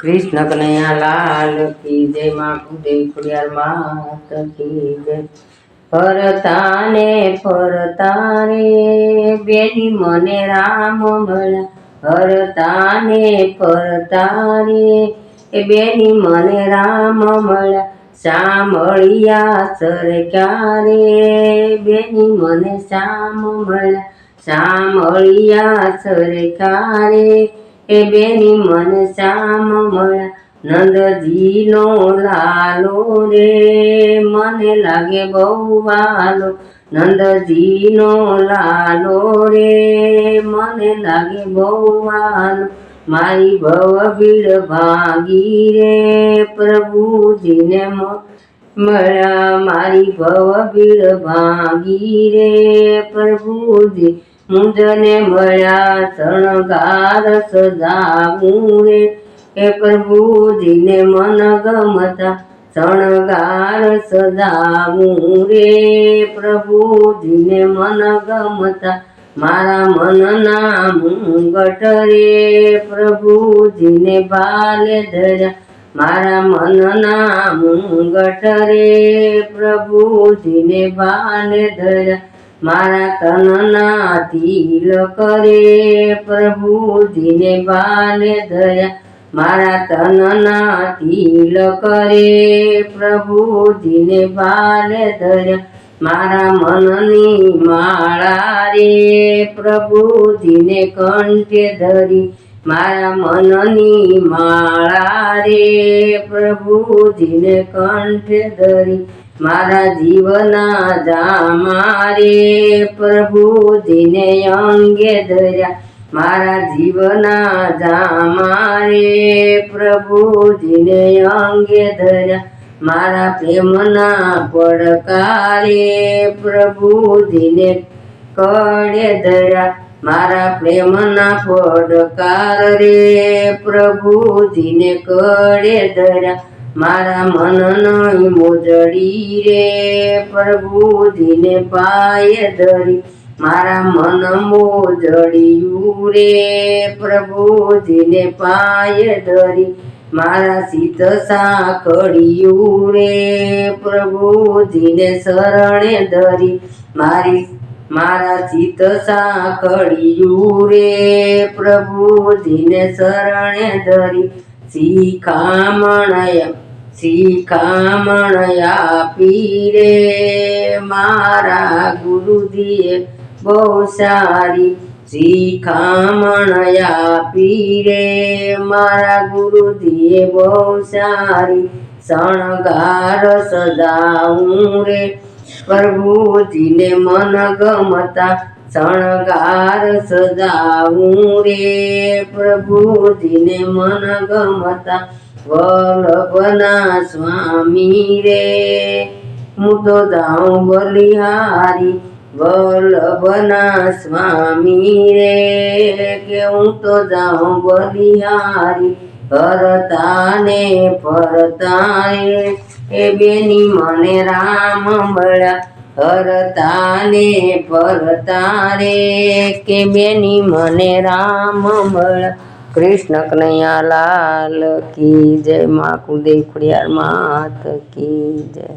કૃષ્ણ કનૈયા લાલ કી જય માં કુદેવ ખુડિયાર માત કી જય. ફરતાને ફરતાને બેની મને રામ મળ્યા હરતાને ફરતાને, એ બેની મને રામ મળ્યા સાંભળ્યા સરકારે બેની મને શામ મળ્યા સાંભળ્યા સરકારે એ બેની મન શામ મળ્યા નંદજીનો લાલો રે. મને લાગે બહુ વાલો નંદજીનો લાલો રે. મને લાગે બહુ વાલો, મારી ભવ ભીડ ભાગી રે. પ્રભુજીને મળ્યા મારી ભવ ભીડ ભાગી રે. પ્રભુજી મુંજને મળ્યા શણગાર સજાવું રે એ પ્રભુજીને મન ગમતા શણગાર સજાવું રે પ્રભુજીને મન ગમતા મારા મનના મુંગટ રે પ્રભુજીને બાલે ધર્યા મારા મનના મુંગટ રે પ્રભુજીને બાલે ધર્યા મારા તનના તિલક રે પ્રભુજીને બાલે દયા. મારા તનના તિલક રે પ્રભુજીને બાલે દયા. મારા મનની માળા રે પ્રભુજીને કંઠે ધરી. મારા મનની માળા રે પ્રભુજીને કંઠે ધરી. મારા જીવના જામારે પ્રભુજીને અંગે ધર્યા મારા જીવના જામારે પ્રભુજીને અંગે ધર્યા મારા પ્રેમના પડકારે પ્રભુજીને કડે ધર્યા મારા પ્રેમના પડકાર રે પ્રભુજીને કડે ધર્યા મારા મનની મોજડી રે પ્રભુજીને પાયે ધરી. મારા મન મોજડિયું રે પ્રભુજીને પાયે ધરી. મારા સીત સાંકળિયું રે પ્રભુજીને શરણે ધરી. મારી, મારા ચિત સાંકળિયું રે પ્રભુજીને શરણે ધરી. શિખામણય શિખામણ આપી રે મારા ગુરુજીએ બહુ સારી શિખામણ આપી રે મારા ગુરુજીએ બહુ સારી શણગાર સજાવું રે. પ્રભુજીને મન ગમતા શણગાર સજાવું રે પ્રભુજીને મન ગમતા વલ્લભના સ્વામી રે. હું તો જાઉં બલિહારી વલ્લભના સ્વામી રે કે હું તો જાઉં બલિહારી ફરતા ને ફરતા એ બેની મને રામ મળ્યા હરતા પરતારે કે બેની મને રામ મળ્યા કૃષ્ણ કનૈયા લાલ કી જય, મા કુદે ખુડિયાર માત કી જય.